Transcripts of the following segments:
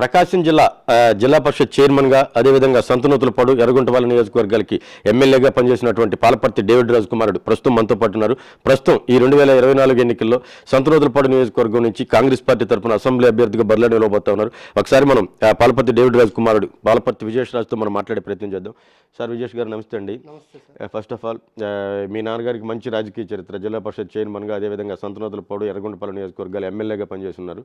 ప్రకాశం జిల్లా జిల్లా పరిషత్ చైర్మన్గా అదేవిధంగా సంతనూతులపాడు ఎర్రగుంటపాలెం నియోజకవర్గాలకి ఎమ్మెల్యేగా పనిచేసినటువంటి పాలపర్తి డేవిడ్ రాజ్ కుమారుడు ప్రస్తుతం మనతో పాటు ఉన్నారు. ప్రస్తుతం ఈ రెండు వేల ఇరవై నాలుగు ఎన్నికల్లో సంతనూతులపాడు నియోజకవర్గం నుంచి కాంగ్రెస్ పార్టీ తరఫున అసెంబ్లీ అభ్యర్థిగా బరిలో నిలవబోతా ఉన్నారు. ఒకసారి మనం పాలపర్తి డేవిడ్ రాజ్ కుమారుడు పాలపర్తి విజేష్ రాజ్తో మనం మాట్లాడే ప్రయత్నం చేద్దాం. సార్ విజేష్ గారు నమస్తే అండి. ఫస్ట్ ఆఫ్ ఆల్ మీ నాన్నగారికి మంచి రాజకీయ చరిత్ర. జిల్లా పరిషత్ చైర్మన్గా అదేవిధంగా సంతనోతులపాడు ఎర్రగొండపాలెం నియోజకవర్గాలు ఎమ్మెల్యేగా పనిచేస్తున్నారు.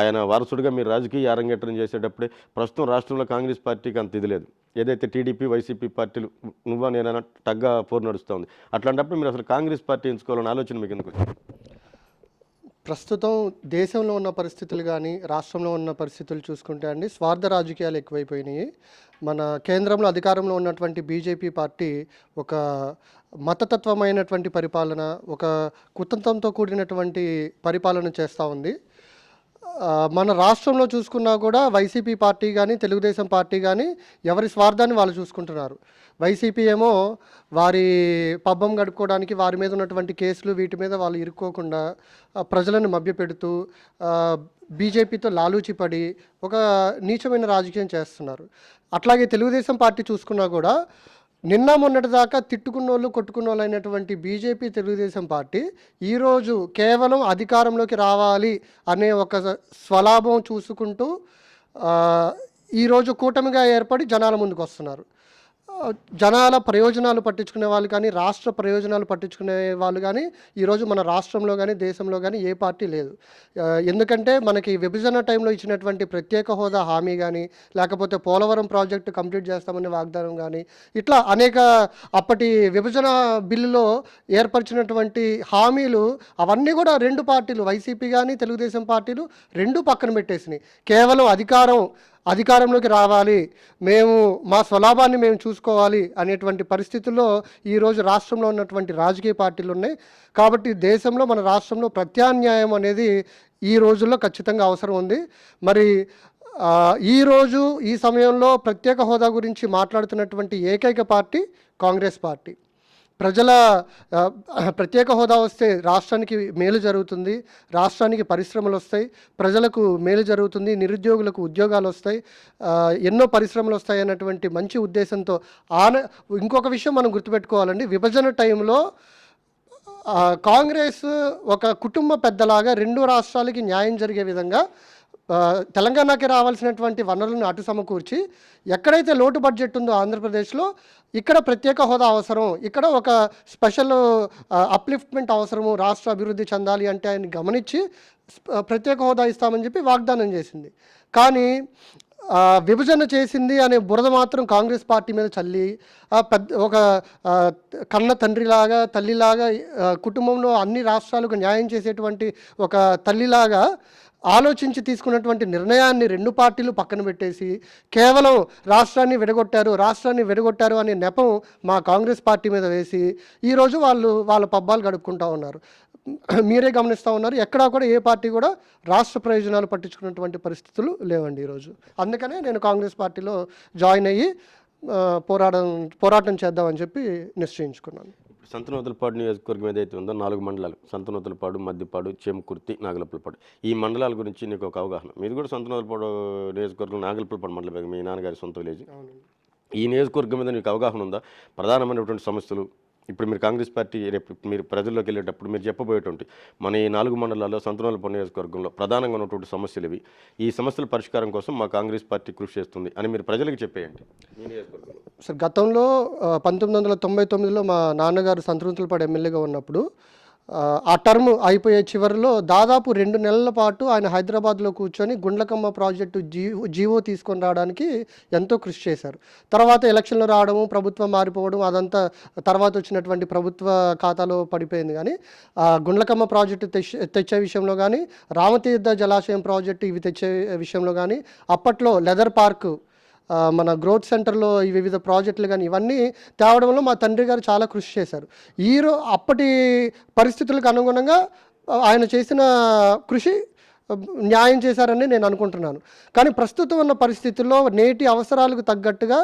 ఆయన వారసుడిగా మీరు రాజకీయ అరంగేట్రం చేసేటప్పుడే ప్రస్తుతం రాష్ట్రంలో కాంగ్రెస్ పార్టీకి అంత ఇది లేదు. ఏదైతే టీడీపీ వైసీపీ పార్టీలు నువ్వా నేనైనా టగ్గా పోరు నడుస్తూ ఉంది అట్లాంటప్పుడు మీరు అసలు కాంగ్రెస్ పార్టీ ఎంచుకోవాలని ఆలోచన మీకు ఎందుకు ప్రస్తుతం దేశంలో ఉన్న పరిస్థితులు కానీ రాష్ట్రంలో ఉన్న పరిస్థితులు చూసుకుంటే అండి స్వార్థ రాజకీయాలు ఎక్కువైపోయినాయి. మన కేంద్రంలో అధికారంలో ఉన్నటువంటి బీజేపీ పార్టీ ఒక మతతత్వమైనటువంటి పరిపాలన ఒక కుతంత్రంతో కూడినటువంటి పరిపాలన చేస్తూ ఉంది. మన రాష్ట్రంలో చూసుకున్నా కూడా వైసీపీ పార్టీ కానీ తెలుగుదేశం పార్టీ కానీ ఎవరి స్వార్థాన్ని వాళ్ళు చూసుకుంటున్నారు. వైసీపీ ఏమో వారి పబ్బం గడుపుకోవడానికి వారి మీద ఉన్నటువంటి కేసులు వీటి మీద వాళ్ళు ఇరుక్కోకుండా ప్రజలను మభ్యపెడుతూ బీజేపీతో లాలూచిపడి ఒక నీచమైన రాజకీయం చేస్తున్నారు. అట్లాగే తెలుగుదేశం పార్టీ చూసుకున్నా కూడా నిన్న మొన్నటి దాకా తిట్టుకున్నోళ్ళు కొట్టుకున్నోళ్ళు అయినటువంటి బీజేపీ తెలుగుదేశం పార్టీ ఈరోజు కేవలం అధికారంలోకి రావాలి అనే ఒక స్వలాభం చూసుకుంటూ ఈరోజు కూటమిగా ఏర్పడి జనాల ముందుకు వస్తున్నారు. జనాల ప్రయోజనాలు పట్టించుకునే వాళ్ళు కానీ రాష్ట్ర ప్రయోజనాలు పట్టించుకునే వాళ్ళు కానీ ఈరోజు మన రాష్ట్రంలో కానీ దేశంలో కానీ ఏ పార్టీ లేదు. ఎందుకంటే మనకి విభజన టైంలో ఇచ్చినటువంటి ప్రత్యేక హోదా హామీ కానీ లేకపోతే పోలవరం ప్రాజెక్టు కంప్లీట్ చేస్తామనే వాగ్దానం కానీ ఇట్లా అనేక అప్పటి విభజన బిల్లులో ఏర్పరిచినటువంటి హామీలు అవన్నీ కూడా రెండు పార్టీలు వైసీపీ కానీ తెలుగుదేశం పార్టీలు రెండు పక్కన పెట్టేసినాయి. కేవలం అధికారం అధికారంలోకి రావాలి. మేము మా స్వలాభాన్ని మేము చూసుకోవాలి అనేటువంటి పరిస్థితుల్లో ఈరోజు రాష్ట్రంలో ఉన్నటువంటి రాజకీయ పార్టీలు ఉన్నాయి. కాబట్టి దేశంలో మన రాష్ట్రంలో ప్రత్యామ్నాయం అనేది ఈ రోజుల్లో ఖచ్చితంగా అవసరం ఉంది. మరి ఈరోజు ఈ సమయంలో ప్రత్యేక హోదా గురించి మాట్లాడుతున్నటువంటి ఏకైక పార్టీ కాంగ్రెస్ పార్టీ. ప్రజల ప్రత్యేక హోదా వస్తే రాష్ట్రానికి మేలు జరుగుతుంది రాష్ట్రానికి పరిశ్రమలు వస్తాయి ప్రజలకు మేలు జరుగుతుంది నిరుద్యోగులకు ఉద్యోగాలు వస్తాయి ఎన్నో పరిశ్రమలు వస్తాయి అన్నటువంటి మంచి ఉద్దేశంతో ఆన ఇంకొక విషయం మనం గుర్తుపెట్టుకోవాలండి. విభజన టైంలో కాంగ్రెస్ ఒక కుటుంబ పెద్దలాగా రెండు రాష్ట్రాలకి న్యాయం జరిగే విధంగా తెలంగాణకి రావాల్సినటువంటి వనరులను అటు సమకూర్చి ఎక్కడైతే లోటు బడ్జెట్ ఉందో ఆంధ్రప్రదేశ్లో ఇక్కడ ప్రత్యేక హోదా అవసరం ఇక్కడ ఒక స్పెషల్ అప్లిఫ్ట్మెంట్ అవసరము రాష్ట్ర అభివృద్ధి చెందాలి అంటే ఆయన గమనించి ప్రత్యేక హోదా ఇస్తామని చెప్పి వాగ్దానం చేసింది. కానీ విభజన చేసింది అనే బురద మాత్రం కాంగ్రెస్ పార్టీ మీద చల్లి పెద్ద ఒక కన్న తండ్రిలాగా తల్లిలాగా కుటుంబంలో అన్ని రాష్ట్రాలకు న్యాయం చేసేటువంటి ఒక తల్లిలాగా ఆలోచించి తీసుకున్నటువంటి నిర్ణయాన్ని రెండు పార్టీలు పక్కన పెట్టేసి కేవలం రాష్ట్రాన్ని విడగొట్టారు రాష్ట్రాన్ని విడగొట్టారు అనే నెపం మా కాంగ్రెస్ పార్టీ మీద వేసి ఈరోజు వాళ్ళు వాళ్ళ పబ్బాలు గడుపుకుంటా ఉన్నారు. మీరే గమనిస్తూ ఉన్నారు. ఎక్కడా కూడా ఏ పార్టీ కూడా రాష్ట్ర ప్రయోజనాలు పట్టించుకున్నటువంటి పరిస్థితులు లేవండి ఈరోజు అందుకనే నేను కాంగ్రెస్ పార్టీలో జాయిన్ అయ్యి పోరాటం పోరాటం చేద్దామని చెప్పి నిశ్చయించుకున్నాను. సంతనూతలపాడు నియోజకవర్గం ఏదైతే ఉందో నాలుగు మండలాలు సంతనూతలపాడు మద్దిపాడు చెంకుర్తి నాగలపల్లిపాడు ఈ మండలాల గురించి నీకు ఒక అవగాహన. మీది కూడా సంతనూతలపాడు నియోజకవర్గం నాగలపల్లిపాడు మండలం మీ నాన్నగారి సొంత విలేజ్. ఈ నియోజకవర్గం మీద నీకు అవగాహన ఉందా? ప్రధానమైనటువంటి సమస్యలు ఇప్పుడు మీరు కాంగ్రెస్ పార్టీ రేపు మీరు ప్రజల్లోకి వెళ్ళేటప్పుడు మీరు చెప్పబోయేటువంటి మన ఈ నాలుగు మండలాల్లో సంతనూతలపాడు నియోజకవర్గంలో ప్రధానంగా ఉన్నటువంటి సమస్యలు ఇవి. ఈ సమస్యల పరిష్కారం కోసం మా కాంగ్రెస్ పార్టీ కృషి చేస్తుంది అని మీరు ప్రజలకు చెప్పేయండి. సార్ గతంలో పంతొమ్మిది వందల తొంభై తొమ్మిదిలో మా నాన్నగారు సంతృంతులపాడు ఎమ్మెల్యేగా ఉన్నప్పుడు ఆ, టర్మ్ అయిపోయే చివరిలో దాదాపు రెండు నెలల పాటు ఆయన హైదరాబాద్లో కూర్చొని గుండ్లకమ్మ ప్రాజెక్టు జీవో జీవో తీసుకొని రావడానికి ఎంతో కృషి చేశారు. తర్వాత ఎలక్షన్లు రావడము ప్రభుత్వం మారిపోవడం అదంతా తర్వాత వచ్చినటువంటి ప్రభుత్వ ఖాతాలో పడిపోయింది. కానీ గుండ్లకమ్మ ప్రాజెక్టు తెచ్చే తెచ్చే విషయంలో కానీ రామతీర్థ జలాశయం ప్రాజెక్టు ఇవి తెచ్చే విషయంలో కానీ అప్పట్లో లెదర్ పార్కు మన గ్రోత్ సెంటర్లో ఈ వివిధ ప్రాజెక్టులు కానీ ఇవన్నీ తేవడంలో మా తండ్రి గారు చాలా కృషి చేశారు. ఈరో అప్పటి పరిస్థితులకు అనుగుణంగా ఆయన చేసిన కృషి న్యాయం చేశారని నేను అనుకుంటున్నాను. కానీ ప్రస్తుతం ఉన్న పరిస్థితుల్లో నేటి అవసరాలకు తగ్గట్టుగా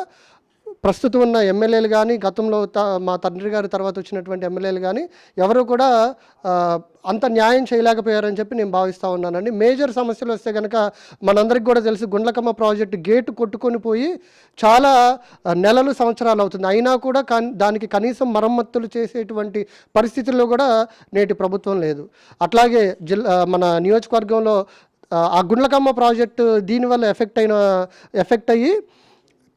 ప్రస్తుతం ఉన్న ఎమ్మెల్యేలు కానీ గతంలో త- మా తండ్రి గారి తర్వాత వచ్చినటువంటి ఎమ్మెల్యేలు కానీ ఎవరు కూడా అంత న్యాయం చేయలేకపోయారని చెప్పి నేను భావిస్తూ ఉన్నానండి. మేజర్ సమస్యలు వస్తే కనుక మనందరికి కూడా తెలుసు గుండ్లకమ్మ ప్రాజెక్టు గేటు కొట్టుకొని పోయి చాలా నెలలు సంవత్సరాలు అవుతుంది. అయినా కూడా దానికి కనీసం మరమ్మతులు చేసేటువంటి పరిస్థితుల్లో కూడా నేటి ప్రభుత్వం లేదు. అట్లాగే జిల్లా మన నియోజకవర్గంలో ఆ, ఆ గుండ్లకమ్మ ప్రాజెక్టు దీనివల్ల ఎఫెక్ట్ అయిన ఎఫెక్ట్ అయ్యి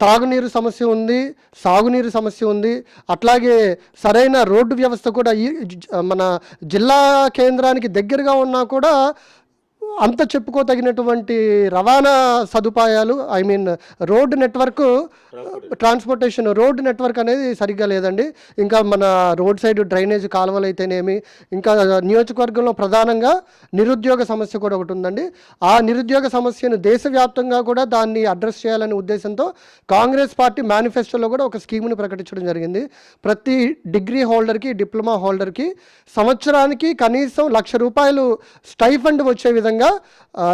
త్రాగునీరు సమస్య ఉంది సాగునీరు సమస్య ఉంది. అట్లాగే సరైన రోడ్డు వ్యవస్థ కూడా ఈ మన జిల్లా కేంద్రానికి దగ్గరగా ఉన్నా కూడా అంత చెప్పుకోదగినటువంటి రవాణా సదుపాయాలు I mean road network transportation road network అనేది సరిగ్గా లేదండి. ఇంకా మన రోడ్ సైడ్ డ్రైనేజ్ కాలువలు అయితేనేమి ఇంకా నియోజకవర్గంలో ప్రధానంగా నిరుద్యోగ సమస్య కూడా ఒకటి ఉందండి. ఆ నిరుద్యోగ సమస్యను దేశవ్యాప్తంగా కూడా దాన్ని అడ్రస్ చేయాలనే ఉద్దేశంతో కాంగ్రెస్ పార్టీ మేనిఫెస్టోలో కూడా ఒక స్కీమును ప్రకటించడం జరిగింది. ప్రతి డిగ్రీ హోల్డర్కి డిప్లొమా హోల్డర్కి సంవత్సరానికి కనీసం లక్ష రూపాయలు స్టైఫండ్ వచ్చే విధంగా ఆ,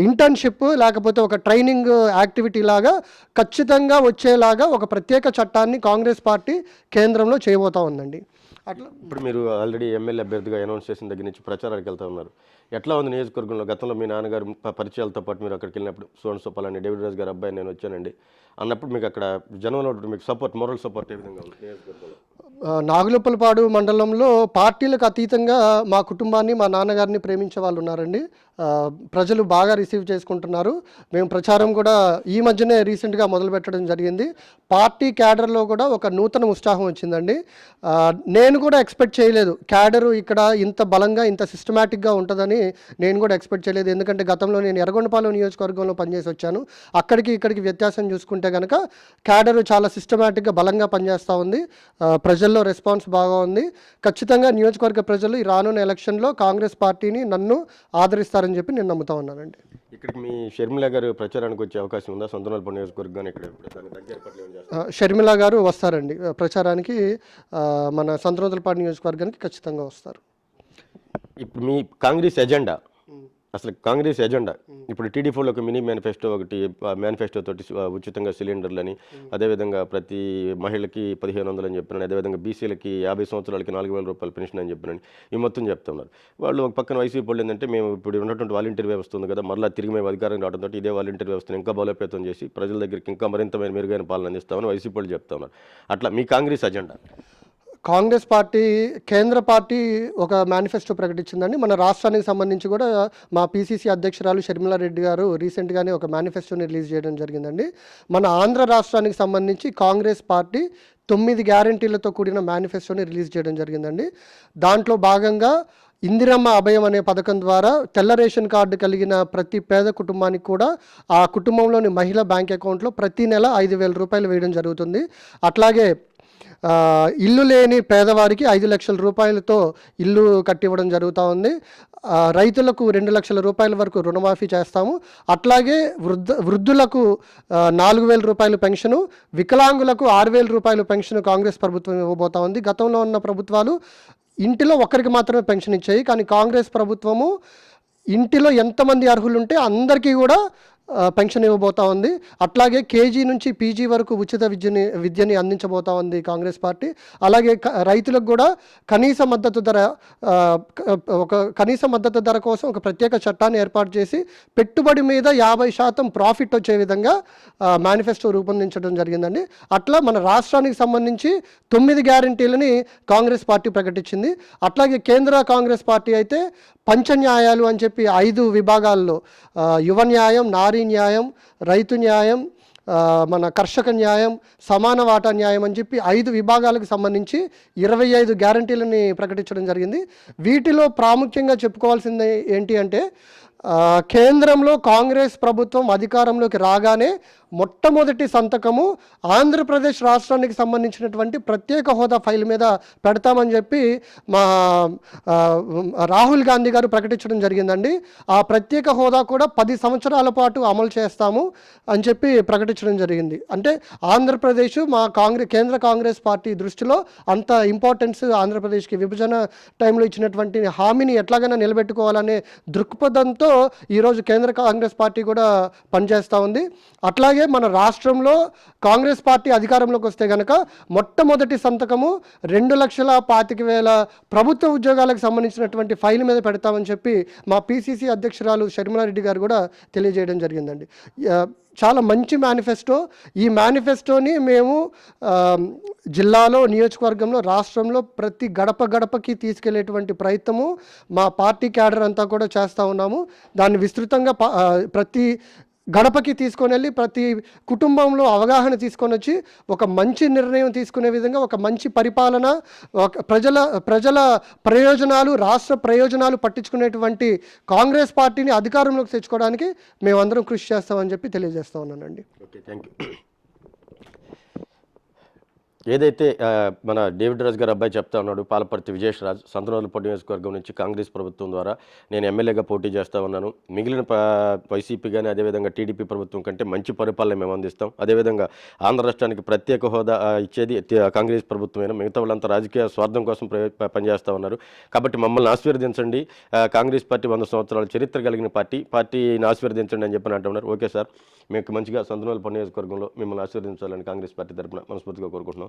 ఇంటర్న్షిప్ లేకపోతే ఒక ట్రైనింగ్ యాక్టివిటీ లాగా ఖచ్చితంగా వచ్చేలాగా ఒక ప్రత్యేక చట్టాన్ని కాంగ్రెస్ పార్టీ కేంద్రంలో చేయబోతా ఉందండి. అట్లా ఇప్పుడు మీరు ఆల్రెడీ ఎమ్మెల్యే అభ్యర్థిగా అనౌన్స్ చేసిన దగ్గర నుంచి ప్రచారానికి వెళ్తా ఉన్నారు. ఎట్లా ఉంది నియోజకవర్గంలో? గతంలో మీ నాన్నగారు పరిచయాలతో పాటు మీరు అక్కడికి వెళ్ళినప్పుడు సోన్ సోపాలని డేవిడ్ రాజు గారు అబ్బాయి నేను వచ్చానండి. అన్నప్పుడు మీకు అక్కడ జనంలో మీకు సపోర్ట్ మోరల్ సపోర్ట్ ఏ విధంగా ఉంది నియోజకవర్గంలో? నాగులప్పలపాడు మండలంలో పార్టీలకు అతీతంగా మా కుటుంబాన్ని మా నాన్నగారిని ప్రేమించే వాళ్ళు ఉన్నారండి. ప్రజలు బాగా రిసీవ్ చేసుకుంటున్నారు. మేము ప్రచారం కూడా ఈ మధ్యనే రీసెంట్గా మొదలుపెట్టడం జరిగింది. పార్టీ క్యాడర్లో కూడా ఒక నూతన ఉత్సాహం వచ్చిందండి. నేను కూడా ఎక్స్పెక్ట్ చేయలేదు. క్యాడరు ఇక్కడ ఇంత బలంగా ఇంత సిస్టమేటిక్గా ఉంటుందని నేను కూడా ఎక్స్పెక్ట్ చేయలేదు. ఎందుకంటే గతంలో నేను ఎర్రగొండపాలెం నియోజకవర్గంలో పనిచేసి వచ్చాను. అక్కడికి ఇక్కడికి వ్యత్యాసం చూసుకుంటే కనుక క్యాడరు చాలా సిస్టమేటిక్గా బలంగా పనిచేస్తూ ఉంది. ప్రజల్లో రెస్పాన్స్ బాగా ఉంది. ఖచ్చితంగా నియోజకవర్గ ప్రజలు ఈ రానున్న ఎలక్షన్లో కాంగ్రెస్ పార్టీని నన్ను ఆదరిస్తారని చెప్పి నేను నమ్ముతా ఉన్నానండి. ఇక్కడికి మీ షర్మిల గారు ప్రచారానికి వచ్చే అవకాశం ఉందా? సొంతనాలపల్లి నియోజకవర్గాన్ని ఇక్కడ షర్మిల గారు వస్తారండి. ప్రచారానికి మన సంతనోదలపాడు నియోజకవర్గానికి ఖచ్చితంగా వస్తారు. ఇప్పుడు మీ కాంగ్రెస్ ఎజెండా? అసలు కాంగ్రెస్ ఎజెండా. ఇప్పుడు టీడీపీలో ఒక మినీ మేనిఫెస్టో ఒకటి మేనిఫెస్టో తోటి ఉచితంగా సిలిండర్లని అదేవిధంగా ప్రతి మహిళకి పదిహేను వందలు అని చెప్పినాను అదేవిధంగా బీసీలకి యాభై సంవత్సరాలకి నాలుగు వేల రూపాయల పెన్షన్ అని చెప్పినాను ఈ మొత్తం చెప్తున్నారు. వాళ్ళు ఒక పక్కన వైసీపీ వాళ్ళు ఏంటంటే మేము ఇప్పుడు ఉన్నటువంటి వాలంటీర్ వ్యవస్థ ఉంది కదా మళ్ళీ తిరిగి మేము అధికారం రావడంతో ఇదే వాలంటీర్ వ్యవస్థను ఇంకా బలోపేతం చేసి ప్రజల దగ్గరికి ఇంకా మరింత మెరుగైన పాలన అందిస్తామని వైసీపీ వాళ్ళు చెప్తా ఉన్నారు. అట్లా మీ కాంగ్రెస్ అజెండా కాంగ్రెస్ పార్టీ కేంద్ర పార్టీ ఒక మేనిఫెస్టో ప్రకటించిందండి. మన రాష్ట్రానికి సంబంధించి కూడా మా పీసీసీ అధ్యక్షురాలు షర్మిలారెడ్డి గారు రీసెంట్గానే ఒక మేనిఫెస్టోని రిలీజ్ చేయడం జరిగిందండి. మన ఆంధ్ర రాష్ట్రానికి సంబంధించి కాంగ్రెస్ పార్టీ తొమ్మిది గ్యారంటీలతో కూడిన మేనిఫెస్టోని రిలీజ్ చేయడం జరిగిందండి. దాంట్లో భాగంగా ఇందిరమ్మ అభయం అనే పథకం ద్వారా తెల్ల రేషన్ కార్డు కలిగిన ప్రతి పేద కుటుంబానికి కూడా ఆ కుటుంబంలోని మహిళ బ్యాంక్ అకౌంట్లో ప్రతి నెల ఐదు వేల రూపాయలు వేయడం జరుగుతుంది. అట్లాగే ఇల్లు లేని పేదవారికి ఐదు లక్షల రూపాయలతో ఇల్లు కట్టివ్వడం జరుగుతూ ఉంది. రైతులకు రెండు లక్షల రూపాయల వరకు రుణమాఫీ చేస్తాము. అట్లాగే వృద్ధ వృద్ధులకు నాలుగు వేల రూపాయలు పెన్షను వికలాంగులకు ఆరు వేల రూపాయలు పెన్షన్ కాంగ్రెస్ ప్రభుత్వం ఇవ్వబోతా ఉంది. గతంలో ఉన్న ప్రభుత్వాలు ఇంటిలో ఒక్కరికి మాత్రమే పెన్షన్ ఇచ్చాయి. కానీ కాంగ్రెస్ ప్రభుత్వము ఇంటిలో ఎంతమంది అర్హులు ఉంటే అందరికీ కూడా పెన్షన్ ఇవ్వబోతా ఉంది. అట్లాగే కేజీ నుంచి పీజీ వరకు ఉచిత విద్యని విద్యని అందించబోతా ఉంది కాంగ్రెస్ పార్టీ. అలాగే రైతులకు కూడా కనీస మద్దతు ధర ఒక కనీస మద్దతు ధర కోసం ఒక ప్రత్యేక చట్టాన్ని ఏర్పాటు చేసి పెట్టుబడి మీద యాభై శాతం ప్రాఫిట్ వచ్చే విధంగా మేనిఫెస్టో రూపొందించడం జరిగిందండి. అట్లా మన రాష్ట్రానికి సంబంధించి తొమ్మిది గ్యారంటీలని కాంగ్రెస్ పార్టీ ప్రకటించింది. అట్లాగే కేంద్ర కాంగ్రెస్ పార్టీ అయితే పంచ న్యాయాలు అని చెప్పి ఐదు విభాగాల్లో యువ న్యాయం నారీ న్యాయం రైతు న్యాయం మన కర్షక న్యాయం సమాన వాటా న్యాయం అని చెప్పి ఐదు విభాగాలకు సంబంధించి ఇరవై ఐదు గ్యారంటీలని ప్రకటించడం జరిగింది. వీటిలో ప్రాముఖ్యంగా చెప్పుకోవాల్సింది ఏంటి అంటే కేంద్రంలో కాంగ్రెస్ ప్రభుత్వం అధికారంలోకి రాగానే మొట్టమొదటి సంతకము ఆంధ్రప్రదేశ్ రాష్ట్రానికి సంబంధించినటువంటి ప్రత్యేక హోదా ఫైల్ మీద పెడతామని చెప్పి మా రాహుల్ గాంధీ గారు ప్రకటించడం జరిగిందండి. ఆ ప్రత్యేక హోదా కూడా పది సంవత్సరాల పాటు అమలు చేస్తాము అని చెప్పి ప్రకటించడం జరిగింది. అంటే ఆంధ్రప్రదేశ్ మా కాంగ్రెస్ కేంద్ర కాంగ్రెస్ పార్టీ దృష్టిలో అంత ఇంపార్టెన్స్ ఆంధ్రప్రదేశ్కి విభజన టైంలో ఇచ్చినటువంటి హామీని ఎట్లాగైనా నిలబెట్టుకోవాలనే దృక్పథంతో దిశలో ఈరోజు కేంద్ర కాంగ్రెస్ పార్టీ కూడా పనిచేస్తూ ఉంది. అట్లాగే మన రాష్ట్రంలో కాంగ్రెస్ పార్టీ అధికారంలోకి వస్తే కనుక మొట్టమొదటి సంతకము రెండు లక్షల పాతిక వేల ప్రభుత్వ ఉద్యోగాలకు సంబంధించినటువంటి ఫైల్ మీద పెడతామని చెప్పి మా పిసిసి అధ్యక్షురాలు షర్మిలారెడ్డి గారు కూడా తెలియజేయడం జరిగిందండి. చాలా మంచి మేనిఫెస్టో ఈ మేనిఫెస్టోని మేము జిల్లాలో నియోజకవర్గంలో రాష్ట్రంలో ప్రతి గడప గడపకి తీసుకెళ్ళేటువంటి ప్రయత్నము మా పార్టీ క్యాడర్ అంతా కూడా చేస్తూ ఉన్నాము. దాన్ని విస్తృతంగా ప్రతి గడపకి తీసుకొని వెళ్ళి ప్రతి కుటుంబంలో అవగాహన తీసుకొని వచ్చి ఒక మంచి నిర్ణయం తీసుకునే విధంగా ఒక మంచి పరిపాలన ఒక ప్రజల ప్రజల ప్రయోజనాలు రాష్ట్ర ప్రయోజనాలు పట్టించుకునేటువంటి కాంగ్రెస్ పార్టీని అధికారంలోకి తెచ్చుకోవడానికి మేమందరం కృషి చేస్తామని చెప్పి తెలియజేస్తా ఉన్నానండి. ఓకే థ్యాంక్ యూ ఏదైతే మన డేవిడ్ రాజ్ గారు అబ్బాయి చెప్తా ఉన్నాడు పాలపర్తి విజేష్ రాజ్ సంతనోదలపట్టు నియోజకవర్గం నుంచి కాంగ్రెస్ ప్రభుత్వం ద్వారా నేను ఎమ్మెల్యేగా పోటీ చేస్తా ఉన్నాను. మిగిలిన ప- వైసీపీ కానీ అదేవిధంగా టీడీపీ ప్రభుత్వం కంటే మంచి పరిపాలన మేము అందిస్తాం. అదేవిధంగా ఆంధ్ర రాష్ట్రానికి ప్రత్యేక హోదా ఇచ్చేది కాంగ్రెస్ ప్రభుత్వమైన? మిగతా వాళ్ళంతా రాజకీయ స్వార్థం కోసం ప్రయో- ఉన్నారు. కాబట్టి మమ్మల్ని ఆశీర్వదించండి. కాంగ్రెస్ పార్టీ వంద సంవత్సరాల చరిత్ర కలిగిన పార్టీ. పార్టీని ఆశీర్వదించండి అని చెప్పి అంటున్నారు. Okay sir. మీకు మంచిగా సంతనోదలపట్టు నియోజకవర్గంలో మిమ్మల్ని ఆశీర్వదించాలని కాంగ్రెస్ పార్టీ తరఫున మనస్ఫూర్తిగా కోరుకుంటున్నాం.